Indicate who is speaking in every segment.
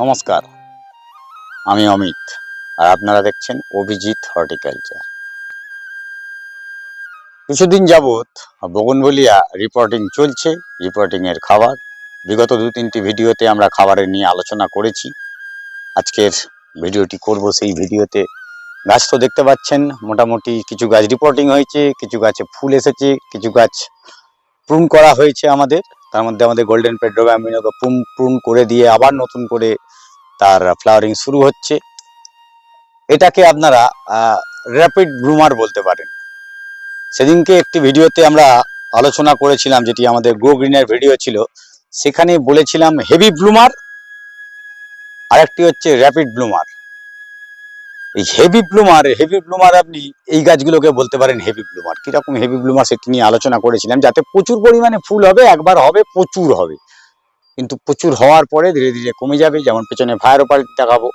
Speaker 1: নমস্কার, আমি অমিত, আর আপনারা দেখছেন অভিজিৎ হর্টিকালচার। কিছুদিন যাবৎ বগনবলিয়া রিপোর্টিং চলছে রিপোর্টিং এর খাবার। বিগত দু তিনটি ভিডিওতে আমরা খাবারের নিয়ে আলোচনা করেছি। আজকের ভিডিওটি করব সেই ভিডিওতে। গাছ তো দেখতে পাচ্ছেন, মোটামুটি কিছু গাছ রিপোর্টিং হয়েছে, কিছু গাছে ফুল এসেছে, কিছু গাছ প্রুন করা হয়েছে আমাদের। তার মধ্যে আমাদের গোল্ডেন পেড্রোগ্যামিনোকে প্রুন প্রুন করে দিয়ে আবার নতুন করে তার ফ্লাওয়ারিং শুরু হচ্ছে। এটাকে আপনারা র্যাপিড ব্লুমার বলতে পারেন। সেদিনকে একটি ভিডিওতে আমরা আলোচনা করেছিলাম, যেটি আমাদের গ্রো গ্রিনের ভিডিও ছিল। সেখানে বলেছিলাম হেভি ব্লুমার আরেকটি হচ্ছে র্যাপিড ব্লুমার এই হেভি ব্লুমার হেভি ব্লুমার আপনি এই গাছগুলোকে বলতে পারেন হেভি ব্লুমার কীরকম হেভি ব্লুমার সেটি নিয়ে আলোচনা করেছিলাম, যাতে প্রচুর পরিমাণে ফুল হবে, একবার হবে, প্রচুর হবে। কিন্তু প্রচুর হওয়ার পরে ধীরে ধীরে কমে যাবে, যেমন পেছনে ফায়ার পাল্টি দেখাবো।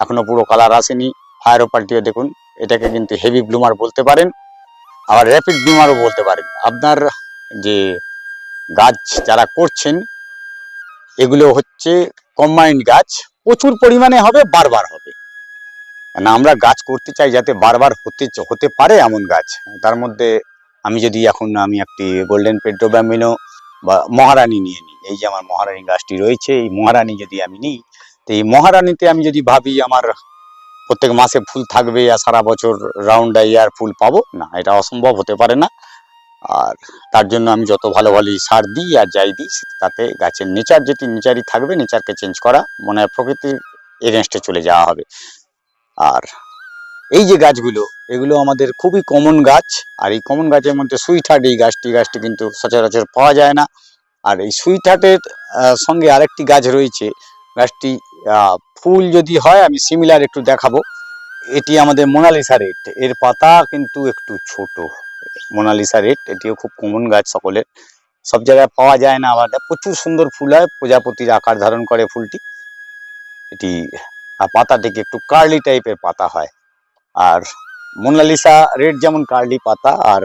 Speaker 1: এখনও পুরো কালার আসেনি। ফায়ার পাল্টিও দেখুন, এটাকে কিন্তু হেভি ব্লুমার বলতে পারেন। আবার র্যাপিড ব্লুমারও বলতে পারেন। আপনার যে গাছ যারা করছেন, এগুলো হচ্ছে কম্বাইন্ড গাছ। প্রচুর পরিমাণে হবে, বারবার হবে। না, আমরা গাছ করতে চাই যাতে বারবার হতে হতে পারে এমন গাছ। তার মধ্যে আমি যদি এখন আমি একটি গোল্ডেন পেড্রোব্যামিনো বা মহারানী নিয়ে নিই, এই যে আমার মহারানী গাছটি রয়েছে, এই মহারানী যদি আমি নিই, তো এই মহারানীতে আমি যদি ভাবি আমার প্রত্যেক মাসে ফুল থাকবে আর সারা বছর রাউন্ড ইয়ার ফুল পাবো, না, এটা অসম্ভব হতে পারে না। আর তার জন্য আমি যত ভালো ভালো সার দিই আর যাই দিই, তাতে গাছের নেচার যেটি নেচারই থাকবে নেচারকে চেঞ্জ করা, মনে হয় প্রকৃতির এগেনস্টে চলে যাওয়া হবে। আর এই যে গাছগুলো, এগুলো আমাদের খুবই কমন গাছ। আর এই কমন গাছের মধ্যে সুইট এই গাছটি গাছটি কিন্তু সচরাচর পাওয়া যায় না। আর এই সুইটহার্টের সঙ্গে আরেকটি গাছ রয়েছে। গাছটি ফুল যদি হয়, আমি সিমিলার একটু দেখাবো। এটি আমাদের মোনালিসা রেট এর পাতা কিন্তু একটু ছোট। মোনালিসা রেট এটিও খুব কমন গাছ সকলের। সব জায়গায় পাওয়া যায় না। আবার প্রচুর সুন্দর ফুল হয়। প্রজাপতির আকার ধারণ করে ফুলটি। এটি আর পাতাটিকে একটু কার্লি টাইপের পাতা হয়। আর মোনালিসা রেড যেমন কার্লি পাতা, আর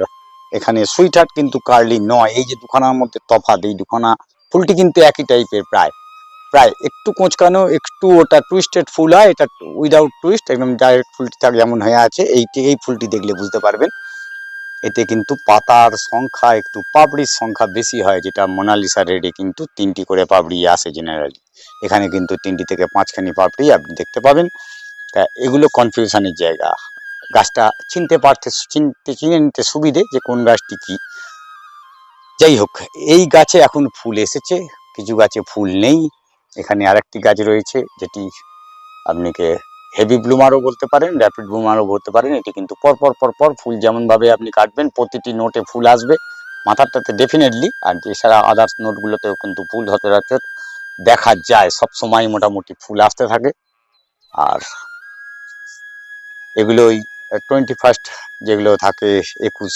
Speaker 1: এখানে সুইট সুইটহার্ট কিন্তু কার্লি নয়। এই যে দুখানার মধ্যে তফাৎ, এই দুখানা ফুলটি কিন্তু একই টাইপের প্রায়। প্রায় একটু কোঁচকানো একটু ওটা টুইস্টেড ফুল হয়, এটা উইদাউট টুইস্ট একদম ডাইরেক্ট ফুলটি থাক যেমন হয়ে আছে এইটি এই ফুলটি দেখলে বুঝতে পারবেন। এতে কিন্তু পাতার সংখ্যা একটু পাপড়ির সংখ্যা বেশি হয়, যেটা মোনালিসা রেডে কিন্তু তিনটি করে পাপড়ি আসে জেনারেলি এখানে কিন্তু তিনটি থেকে পাঁচখানি পাপড়ি আপনি দেখতে পাবেন। তা এগুলো কনফিউশনের জায়গা। গাছটা চিনতে পারতে, চিনতে, চিনে নিতে সুবিধে যে কোন গাছটি কি। যাই হোক, এই গাছে এখন ফুল এসেছে, কিছু গাছে ফুল নেই। এখানে আরেকটি গাছ রয়েছে, যেটি আপনাকে হেভি ব্লুমারও বলতে পারেন র্যাপিড ব্লুমারও বলতে পারেন, এটি কিন্তু পর পর পর পর ফুল যেমনভাবে আপনি কাটবেন, প্রতিটি নোটে ফুল আসবে। মাথারটাতে ডেফিনেটলি আর এছাড়া আদার্স নোটগুলোতেও কিন্তু ফুল সচরাচর দেখা যায় সব সময় মোটামুটি ফুল আসতে থাকে। আর এগুলো ওই টোয়েন্টি ফার্স্ট যেগুলো থাকে, একুশ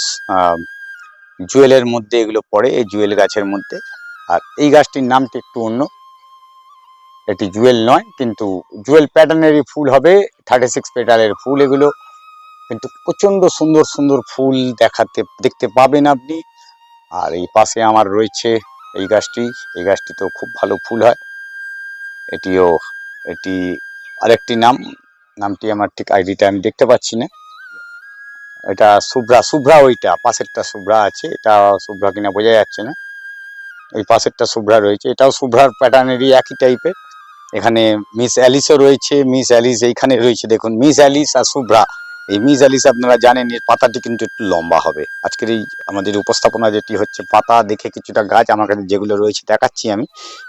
Speaker 1: জুয়েলের মধ্যে এগুলো পড়ে, এই জুয়েল গাছের মধ্যে। আর এই গাছটির নামটি একটু অন্য। এটি জুয়েল নয়, কিন্তু জুয়েল প্যাটার্নেরই ফুল হবে থার্টি সিক্স পেটালের ফুল এগুলো। কিন্তু প্রচণ্ড সুন্দর সুন্দর ফুল দেখাতে, দেখতে পাবেন আপনি। আর এই পাশে আমার রয়েছে এই গাছটি। এই গাছটি তো খুব ভালো ফুল হয়। এটিও, এটি আরেকটি নাম। নামটি আমার ঠিক আইডিটা আমি দেখতে পাচ্ছি না। এটা শুভ্রা শুভ্রা ওইটা, পাশেরটা শুভ্রা আছে। এটা শুভ্রা কিনা বোঝা যাচ্ছে না। এই পাশেরটা শুভ্রা রয়েছে। এটাও শুভ্রার প্যাটার্নেরই একই টাইপের এখানে মিস অ্যালিসও রয়েছে, মিস অ্যালিস এইখানে রয়েছে। দেখুন, মিস অ্যালিস আর শুভ্রা। এই মিস অ্যালিস আপনারা জানেন, এর পাতাটি কিন্তু একটু লম্বা হবে। আজকের এই আমাদের উপস্থাপনা যেটি হচ্ছে, পাতা দেখে কিছুটা গাছ আমার কাছে যেগুলো রয়েছে দেখাচ্ছি আমি।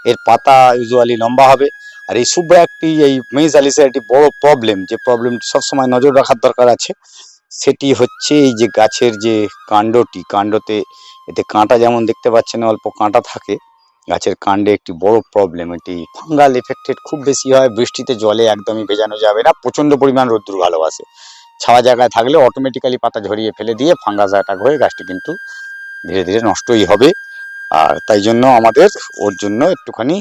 Speaker 1: এর পাতা ইউজুয়ালি লম্বা হবে। আর এই শুভ্রা একটি, এই মিস অ্যালিসের একটি বড় প্রবলেম যে প্রবলেমটি সবসময় নজর রাখার দরকার আছে, সেটি হচ্ছে এই যে গাছের যে কাণ্ডটি। কাণ্ডতে এতে কাঁটা যেমন দেখতে পাচ্ছেন, অল্প কাঁটা থাকে গাছের কাণ্ডে একটি বড় প্রবলেম এটি ফাঙ্গাল এফেক্টেড খুব বেশি হয়, বৃষ্টিতে জলে একদমই ভেজানো যাবে না প্রচণ্ড পরিমাণ রোদ্দুর ভালোবাসে। ছাওয়া জায়গায় থাকলে অটোমেটিক্যালি পাতা ঝরিয়ে ফেলে দিয়ে ফাঙ্গাস অ্যাটাক হয়ে গাছটি কিন্তু ধীরে ধীরে নষ্টই হবে। আর তাই জন্য আমাদের ওর জন্য একটুখানি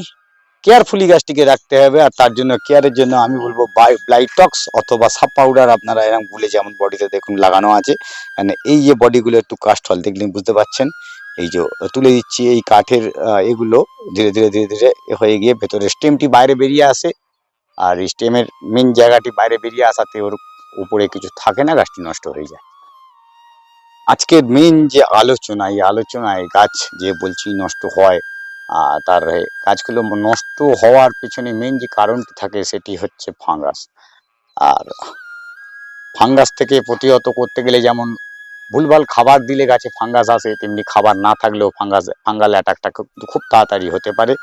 Speaker 1: কেয়ারফুলি গাছটিকে রাখতে হবে, আর তার জন্য কেয়ারের জন্য আমি বলব বাই ব্লাইটক্স অথবা সাপ পাউডার আপনারা এরকম গুলে যেমন বডিতে দেখুন লাগানো আছে। মানে এই যে বডিগুলো একটু কাস্ট হল দেখলে বুঝতে পারছেন। এই যে তুলে দিচ্ছি এই কাঠের এগুলো ধীরে ধীরে ধীরে ধীরে হয়ে গিয়ে ভেতরে স্টেমটি বাইরে বেরিয়ে আসে। আর স্টেমের মেন জায়গাটি বাইরে বেরিয়ে আসাতে ওর উপরে কিছু থাকে না, গাছটি নষ্ট হয়ে যায়। আজকের মেন যে আলোচনা, এই আলোচনায় গাছ যে বলছি নষ্ট হয় তার গাছগুলো নষ্ট হওয়ার পেছনে মেন যে কারণটি থাকে সেটি হচ্ছে ফাঙ্গাস। আর ফাঙ্গাস থেকে প্রতিহত করতে গেলে যেমন ভুলভাল খাবার দিলে গাছে ফাঙ্গাস আসে, তেমনি খাবার না থাকলেও ফাঙ্গাস ফাঙ্গাল অ্যাটাকটা খুব তাড়াতাড়ি হতে পারে।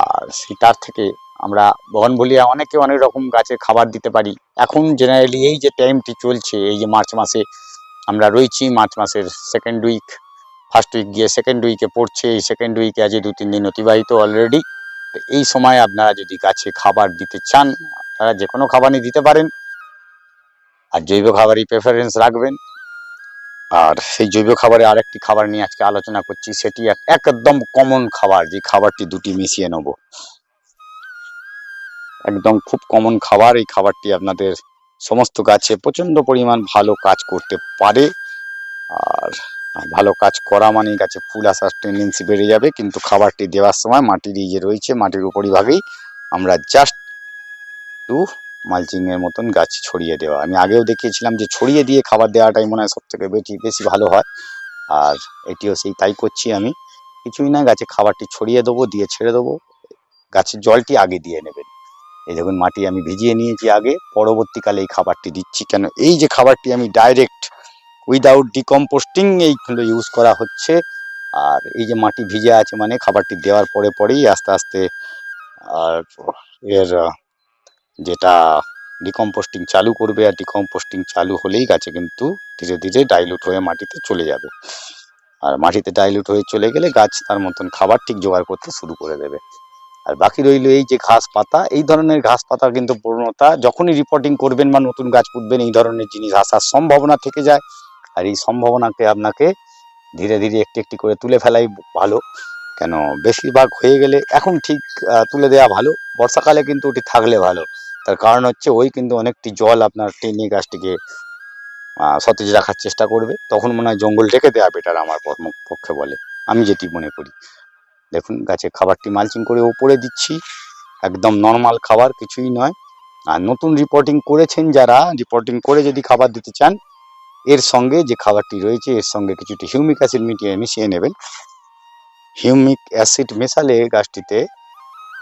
Speaker 1: আর সেটার থেকে আমরা বনভুলিয়া অনেকে অনেক রকম গাছে খাবার দিতে পারি। এখন জেনারেলি এই যে টাইমটি চলছে, এই যে মার্চ মাসে আমরা রয়েছি, মার্চ মাসের সেকেন্ড উইক ফার্স্ট উইক গিয়ে সেকেন্ড উইকে পড়ছে, এই সেকেন্ড উইকে আজ দু তিন দিন অতিবাহিত অলরেডি এই সময় আপনারা যদি গাছে খাবার দিতে চান, আপনারা যে কোনো খাবারই দিতে পারেন। আর জৈব খাবারই প্রেফারেন্স রাখবেন। আর সেই জৈব খাবারে আরেকটি খাবার নিয়ে আজকে আলোচনা করছি, সেটি এক- একদম কমন খাবার, যে খাবারটি দুটি মিশিয়ে নেব। একদম খুব কমন খাবার, এই খাবারটি আপনাদের সমস্ত গাছে প্রচণ্ড পরিমাণ ভালো কাজ করতে পারে। আর ভালো কাজ করা মানে গাছে ফুল আসার টেন্ডেন্সি বেড়ে যাবে, কিন্তু খাবারটি দেওয়ার সময় মাটির এই যে রয়েছে, মাটির উপরিভাগেই আমরা জাস্ট একটু মালচিং এর মতন গাছ ছড়িয়ে দেওয়া। আমি আগেও দেখিয়েছিলাম যে ছড়িয়ে দিয়ে খাবার দেওয়াটাই মনে হয় সব থেকে বেশি বেশি ভালো হয়। আর এটিও সেই তাই করছি আমি। কিছুই না, গাছে খাবারটি ছড়িয়ে দেবো, দিয়ে ছেড়ে দেবো। গাছের জলটি আগে দিয়ে নেবেন। এই দেখুন, মাটি আমি ভিজিয়ে নিয়েছি আগে। পরবর্তীকালে এই খাবারটি দিচ্ছি কেন? এই যে খাবারটি আমি ডাইরেক্ট উইদাউট ডিকম্পোস্টিং এইগুলো ইউজ করা হচ্ছে। আর এই যে মাটি ভিজে আছে মানে খাবারটি দেওয়ার পরে পরেই আস্তে আস্তে আর এর যেটা ডিকম্পোস্টিং চালু করবে আর ডিকম্পোস্টিং চালু হলেই গাছে কিন্তু ধীরে ধীরে ডাইলুট হয়ে মাটিতে চলে যাবে। আর মাটিতে ডাইলুট হয়ে চলে গেলে গাছ তার মতন খাবার ঠিক জোগাড় করতে শুরু করে দেবে। আর বাকি রইল এই যে ঘাস পাতা, এই ধরনের ঘাস পাতার কিন্তু প্রবণতা যখনই রিপোর্টিং করবেন বা নতুন গাছ পুঁতবেন, এই ধরনের জিনিস আসার সম্ভাবনা থেকে যায়। আর এই সম্ভাবনাকে আপনাকে ধীরে ধীরে একটি একটি করে তুলে ফেলাই ভালো। কেন? বেশিরভাগ হয়ে গেলে এখন ঠিক তুলে দেওয়া ভালো। বর্ষাকালে কিন্তু ওটি থাকলে ভালো। তার কারণ হচ্ছে ওই কিন্তু অনেকটি জল আপনার টেনে গাছটিকে সতেজ রাখার চেষ্টা করবে। তখন মনে হয় জঙ্গল ঢেকে দেওয়া বেটার আমার পক্ষে বলে। আমি যেটি মনে করি। দেখুন গাছে খাবারটি মালচিং করে ওপরে দিচ্ছি। একদম নর্মাল খাবার, কিছুই নয়। আর নতুন রিপোর্টিং করেছেন যারা রিপোর্টিং করে যদি খাবার দিতে চান, এর সঙ্গে যে খাবারটি রয়েছে, এর সঙ্গে কিছুটি হিউমিক অ্যাসিড মিটিয়ে মিশিয়ে নেবেন। হিউমিক অ্যাসিড মেশালে গাছটিতে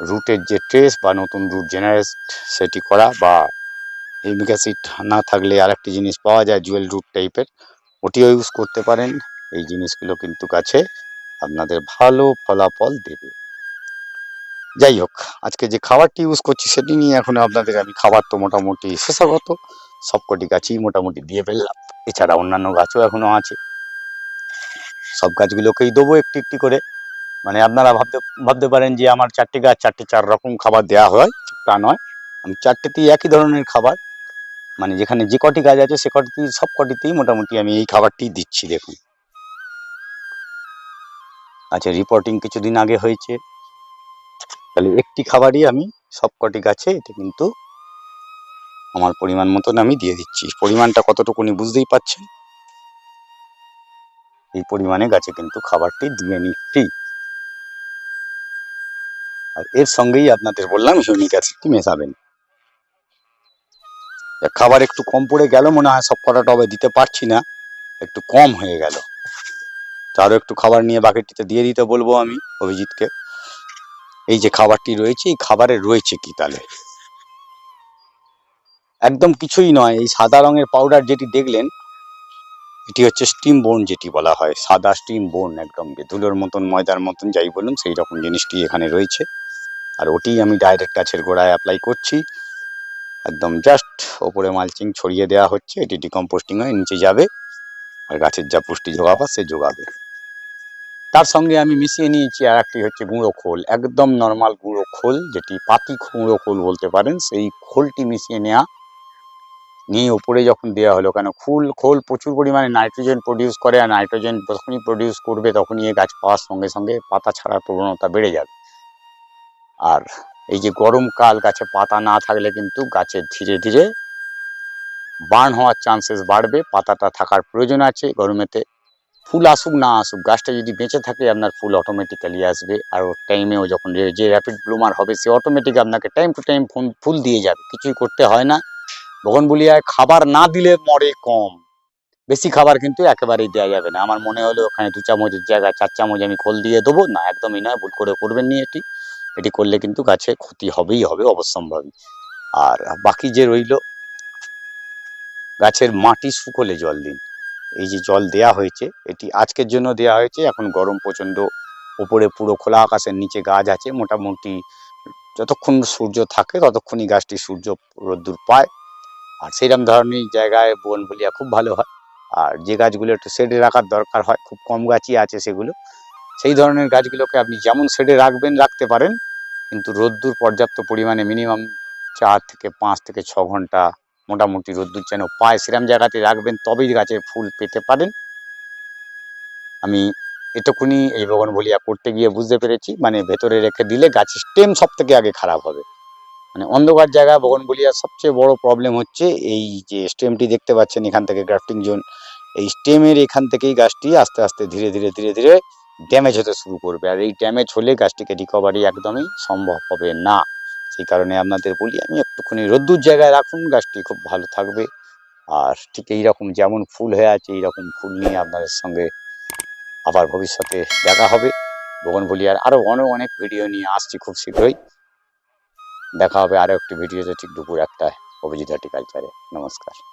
Speaker 1: রুটের যে ট্রেস বা নতুন রুট জেনারেট সেটি করা বা হিউমিক অ্যাসিড না থাকলে আরেকটি জিনিস পাওয়া যায় জুয়েল রুট টাইপের ওটিও ইউজ করতে পারেন। এই জিনিসগুলো কিন্তু গাছে আপনাদের ভালো ফলাফল দেবে। যাই হোক, আজকে যে খাবারটি ইউজ করছি সেটি নিয়ে এখন আপনাদের আমি খাবার তো মোটামুটি শেষাগত, সবকটি গাছই মোটামুটি দিয়ে ফেললাম। এছাড়া অন্যান্য গাছও এখনও আছে। সব গাছগুলোকেই দেবো একটি একটি করে। মানে আপনারা ভাবতে ভাবতে পারেন যে আমার চারটি গাছ, চারটি চার রকম খাবার দেওয়া হয়, তা নয়। আমি চারটেতেই একই ধরনের খাবার মানে যেখানে যে কটি গাছ আছে সে কটিতেই সব কটিতেই মোটামুটি আমি এই খাবারটি দিচ্ছি, দেখুন। আচ্ছা রিপোর্টিং কিছুদিন আগে হয়েছে। তাহলে একটি খাবারই আমি সব কটি গাছে, এটা কিন্তু আমার পরিমাণ মতন আমি দিয়ে দিচ্ছি। পরিমাণটা কতটুকুনি বুঝতেই পাচ্ছেন এই পরিমাণে গাছে কিন্তু খাবারটি দিয়ে নিচ্ছি। আর এর সঙ্গেই আপনাদের বললাম হিউমিক অ্যাসিডটি মেশাবেন খাবার একটু কম পড়ে গেল, মনে হয় সব কটা টবে দিতে পারছি না, একটু কম হয়ে গেল। তো আরও একটু খাবার নিয়ে বাকেটটিতে দিয়ে দিতে বলব আমি, অভিজিৎকে। এই যে খাবারটি রয়েছে, এই খাবারে রয়েছে কি তাহলে? একদম কিছুই নয়, এই সাদা রঙের পাউডার যেটি দেখলেন, এটি হচ্ছে স্টিম বোন যেটি বলা হয়। সাদা স্টিম বোন একদম ধুলোর মতন, ময়দার মতন, যাই বলুন, সেই রকম জিনিসটি এখানে রয়েছে। আর ওটি আমি ডাইরেক্ট গাছের গোড়ায় অ্যাপ্লাই করছি। একদম জাস্ট ওপরে মালচিং ছড়িয়ে দেওয়া হচ্ছে, এটি ডিকম্পোস্টিং হয়ে নিচে যাবে। আর গাছের যা পুষ্টি যোগাবার সে যোগাবে। তার সঙ্গে আমি মিশিয়ে নিয়েছি আর একটি হচ্ছে গুঁড়ো খোল, একদম নর্মাল গুঁড়ো খোল, যেটি পাতি গুঁড়ো খোল বলতে পারেন। সেই খোলটি মিশিয়ে নেওয়া নিয়ে উপরে যখন দেওয়া হলো, কেন ফুল খোল প্রচুর পরিমাণে নাইট্রোজেন প্রডিউস করে, আর নাইট্রোজেন যখনই প্রডিউস করবে, তখনই এ গাছ পাওয়ার সঙ্গে সঙ্গে পাতা ছাড়ার প্রবণতা বেড়ে যাবে। আর এই যে গরমকাল গাছে পাতা না থাকলে কিন্তু গাছের ধীরে ধীরে বার্ন হওয়ার চান্সেস বাড়বে, পাতাটা থাকার প্রয়োজন আছে, গরমেতে ফুল আসুক না আসুক, গাছটা যদি বেঁচে থাকে আপনার ফুল অটোমেটিক্যালি আসবে, আর ওর টাইমেও যখন যে- র্যাপিড ব্লুমার হবে, সে অটোমেটিক আপনাকে টাইম টু টাইম ফোন ফুল দিয়ে যাবে, কিছুই করতে হয় না। বগনবুলিয়ায় খাবার না দিলে মরে কম, বেশি খাবার কিন্তু একেবারেই দেওয়া যাবে না। আমার মনে হলো ওখানে দু চামচের জায়গায় চার চামচ আমি খোল দিয়ে দেবো, না, একদমই নয়, ভুল করে করবেন নি এটি। এটি করলে কিন্তু গাছে ক্ষতি হবেই হবে অবশ্যম্ভাবী। আর বাকি যে রইল, গাছের মাটি শুকোলে জল দিন। এই যে জল দেয়া হয়েছে, এটি আজকের জন্য দেয়া হয়েছে। এখন গরম প্রচণ্ড উপরে পুরো খোলা আকাশের নিচে গাছ আছে। মোটামুটি যতক্ষণ সূর্য থাকে, ততক্ষণই গাছটি সূর্য রোদ্দুর পায়। আর সেইরকম ধরনের জায়গায় বনবলিয়া খুব ভালো হয়। আর যে গাছগুলো একটু শেডে রাখার দরকার হয়, খুব কম গাছই আছে সেগুলো। সেই ধরনের গাছগুলোকে আপনি যেমন শেডে রাখবেন, রাখতে পারেন, কিন্তু রোদ্দুর পর্যাপ্ত পরিমাণে মিনিমাম চার থেকে পাঁচ থেকে ছ ঘণ্টা মোটামুটি রোদ্দুর যেন পায় সেরকম জায়গাতে রাখবেন, তবেই গাছের ফুল পেতে পারেন। আমি এটুকুনি এই বগনভলিয়া করতে গিয়ে বুঝতে পেরেছি মানে ভেতরে রেখে দিলে গাছের স্টেম সব থেকে আগে খারাপ হবে। মানে অন্ধকার জায়গায় বগনভলিয়ার সবচেয়ে বড় প্রবলেম হচ্ছে এই যে স্টেমটি দেখতে পাচ্ছেন এখান থেকে গ্রাফটিং জোন এই স্টেমের এখান থেকেই গাছটি আস্তে আস্তে ধীরে ধীরে ধীরে ধীরে ড্যামেজ হতে শুরু করবে। আর এই ড্যামেজ হলে গাছটিকে রিকভারি একদমই সম্ভব হবে না। সেই কারণে আপনাদের বলি, আমি একটুখানি রোদ্দুর জায়গায় রাখুন, গাছটি খুব ভালো থাকবে। আর ঠিক এইরকম যেমন ফুল হয়ে আছে, এইরকম ফুল নিয়ে আপনাদের সঙ্গে আবার ভবিষ্যতে দেখা হবে। বগনভলিয়ার আরও অনেক অনেক ভিডিও নিয়ে আসছি খুব শীঘ্রই। দেখা হবে আরও একটি ভিডিওতে ঠিক দুপুর একটায় অভিজিৎ হর্টিকালচারে। নমস্কার।